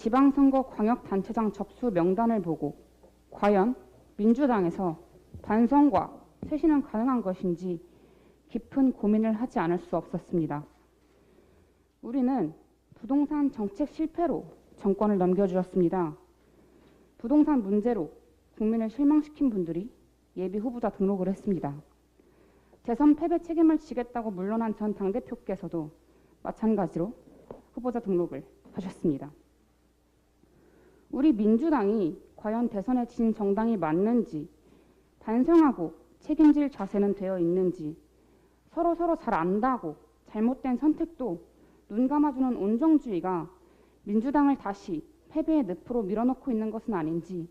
지방선거 광역단체장 접수 명단을 보고 과연 민주당에서 반성과 쇄신은 가능한 것인지 깊은 고민을 하지 않을 수 없었습니다. 우리는 부동산 정책 실패로 정권을 넘겨주었습니다. 부동산 문제로 국민을 실망시킨 분들이 예비 후보자 등록을 했습니다. 대선 패배 책임을 지겠다고 물러난 전 당대표께서도 마찬가지로 후보자 등록을 하셨습니다. 우리 민주당이 과연 대선에 진 정당이 맞는지 반성하고 책임질 자세는 되어 있는지 서로 서로 잘 안다고 잘못된 선택도 눈 감아주는 온정주의가 민주당을 다시 패배의 늪으로 밀어넣고 있는 것은 아닌지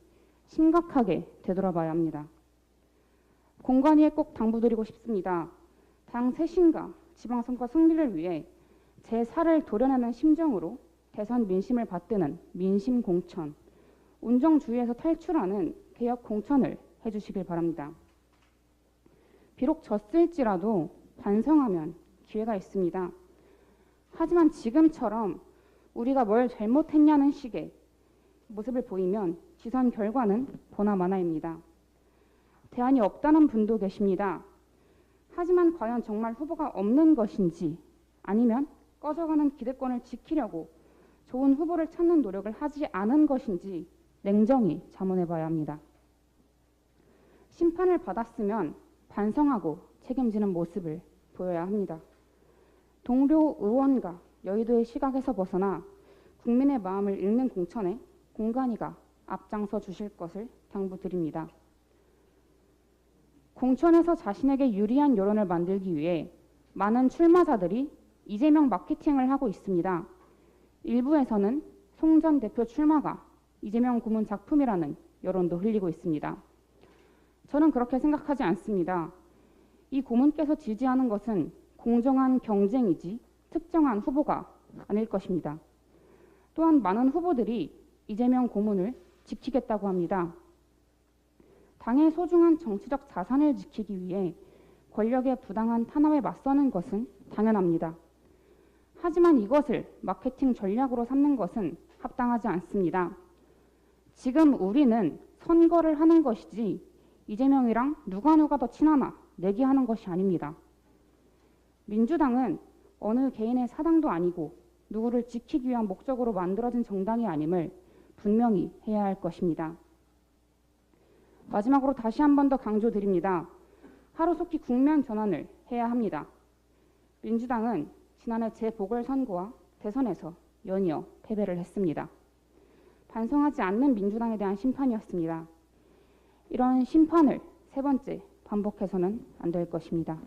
심각하게 되돌아봐야 합니다. 공관위에 꼭 당부드리고 싶습니다. 당 쇄신과 지방선거 승리를 위해 제 살을 도려내는 심정으로 대선 민심을 받드는 민심 공천, 온정주의에서 탈출하는 개혁 공천을 해주시길 바랍니다. 비록 졌을지라도 반성하면 기회가 있습니다. 하지만 지금처럼 우리가 뭘 잘못했냐는 식의 모습을 보이면 지선 결과는 보나마나입니다. 대안이 없다는 분도 계십니다. 하지만 과연 정말 후보가 없는 것인지 아니면 꺼져가는 기득권을 지키려고 좋은 후보를 찾는 노력을 하지 않은 것인지 냉정히 자문해 봐야 합니다. 심판을 받았으면 반성하고 책임지는 모습을 보여야 합니다. 동료 의원과 여의도의 시각에서 벗어나 국민의 마음을 읽는 공천에 공간이가 앞장서 주실 것을 당부드립니다. 공천에서 자신에게 유리한 여론을 만들기 위해 많은 출마자들이 이재명 마케팅을 하고 있습니다. 일부에서는 송 전 대표 출마가 이재명 고문 작품이라는 여론도 흘리고 있습니다. 저는 그렇게 생각하지 않습니다. 이 고문께서 지지하는 것은 공정한 경쟁이지 특정한 후보가 아닐 것입니다. 또한 많은 후보들이 이재명 고문을 지키겠다고 합니다. 당의 소중한 정치적 자산을 지키기 위해 권력의 부당한 탄압에 맞서는 것은 당연합니다. 하지만 이것을 마케팅 전략으로 삼는 것은 합당하지 않습니다. 지금 우리는 선거를 하는 것이지 이재명이랑 누가 누가 더 친하나 내기하는 것이 아닙니다. 민주당은 어느 개인의 사당도 아니고 누구를 지키기 위한 목적으로 만들어진 정당이 아님을 분명히 해야 할 것입니다. 마지막으로 다시 한 번 더 강조드립니다. 하루속히 국면 전환을 해야 합니다. 민주당은 지난해 재보궐선거와 대선에서 연이어 패배를 했습니다. 반성하지 않는 민주당에 대한 심판이었습니다. 이런 심판을 세 번째 반복해서는 안 될 것입니다.